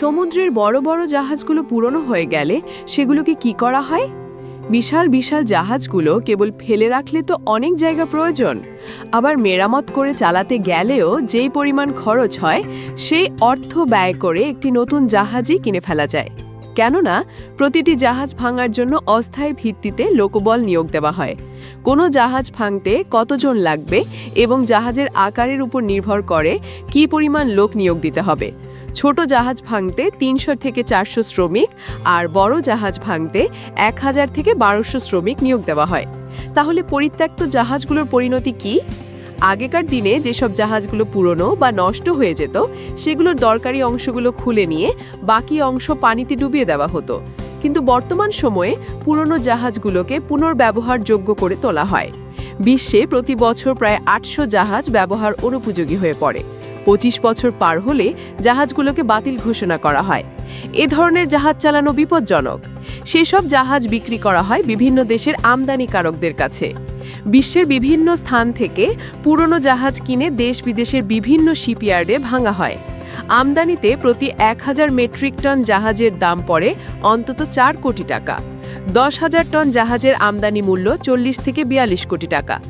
সমুদ্রের বড় বড় জাহাজগুলো পুরনো হয়ে গেলে সেগুলোকে কি করা হয়? বিশাল বিশাল জাহাজগুলো কেবল ফেলে রাখলে তো অনেক জায়গা প্রয়োজন। আবার মেরামত করে চালাতে গেলেও যেই পরিমাণ খরচ হয়, সেই অর্থ ব্যয় করে একটি নতুন জাহাজই কিনে ফেলা যায়। কেননা, প্রতিটি জাহাজ ভাঙার জন্য অস্থায়ী ভিত্তিতে লোকবল নিয়োগ দেওয়া হয়। কোনো জাহাজ ভাঙতে কতজন লাগবে এবং জাহাজের আকারের উপর নির্ভর করে কী পরিমাণ লোক নিয়োগ দিতে হবে। ছোট জাহাজ ভাঙতে তিনশো থেকে চারশো শ্রমিক আর বড় জাহাজ ভাঙতে এক হাজার থেকে বারোশো শ্রমিক নিয়োগ দেওয়া হয়। তাহলে পরিত্যক্ত জাহাজগুলোর পরিণতি কি? আগেকার দিনে যেসব জাহাজগুলো পুরনো বা নষ্ট হয়ে যেত, সেগুলোর দরকারি অংশগুলো খুলে নিয়ে বাকি অংশ পানিতে ডুবিয়ে দেওয়া হতো। কিন্তু বর্তমান সময়ে পুরনো জাহাজগুলোকে পুনর্ব্যবহারযোগ্য করে তোলা হয়। বিশ্বে প্রতি বছর প্রায় আটশো জাহাজ ব্যবহার অনুপযোগী হয়ে পড়ে। পঁচিশ বছর পার হলে জাহাজগুলোকে বাতিল ঘোষণা করা হয়। এ ধরনের জাহাজ চালানো বিপজ্জনক। সেসব জাহাজ বিক্রি করা হয় বিভিন্ন দেশের আমদানিকারকদের কাছে। বিশ্বের বিভিন্ন স্থান থেকে পুরনো জাহাজ কিনে দেশ বিদেশের বিভিন্ন শিপইয়ার্ডে ভাঙা হয়। আমদানিতে প্রতি এক হাজার মেট্রিক টন জাহাজের দাম পড়ে অন্তত চার কোটি টাকা। দশ হাজার টন জাহাজের আমদানি মূল্য চল্লিশ থেকে বিয়াল্লিশ কোটি টাকা।